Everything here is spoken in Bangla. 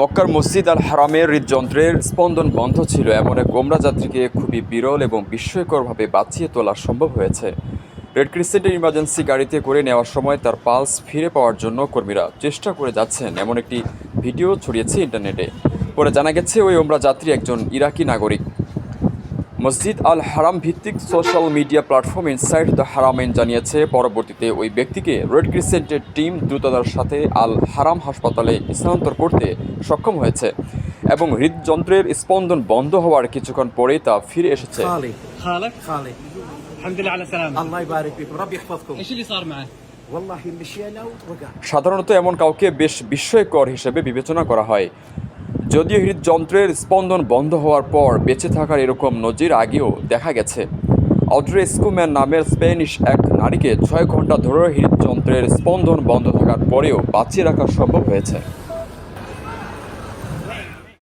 মক্কার মসজিদ আল হারামের হৃদযন্ত্রের স্পন্দন বন্ধ ছিল। এমন এক গোমরা যাত্রীকে খুবই বিরল এবং বিস্ময়করভাবে বাঁচিয়ে তোলা সম্ভব হয়েছে। রেড ক্রিসেন্টের ইমার্জেন্সি গাড়িতে করে নেওয়ার সময় তার পালস ফিরে পাওয়ার জন্য কর্মীরা চেষ্টা করে যাচ্ছেন, এমন একটি ভিডিও ছড়িয়েছে ইন্টারনেটে। পরে জানা গেছে, ওই ওমরা যাত্রী একজন ইরাকি নাগরিক। মসজিদ আল হারাম ভিত্তিক social media platform inside the Haramain জানিয়েছে পরবর্তীতে ওই ব্যক্তিকে রেড ক্রিসেন্টের টিম দ্রুততার সাথে আল হারাম হাসপাতালে স্থানান্তর করতে সক্ষম হয়েছে এবং হৃদযন্ত্রের স্পন্দন বন্ধ হওয়ার কিছুক্ষণ পরে তা ফিরে এসেছে। সাধারণত এমন কাউকে বেশ বিস্ময়কর হিসেবে বিবেচনা করা হয়। যদিও হৃদযন্ত্রের স্পন্দন বন্ধ হওয়ার পর বেঁচে থাকার এরকম নজির আগেও দেখা গেছে। অড্রে স্কুম্যান নামের স্প্যানিশ এক নারীকে ছয় ঘণ্টা ধরে হৃদযন্ত্রের স্পন্দন বন্ধ থাকার পরেও বাঁচিয়ে রাখা সম্ভব হয়েছে।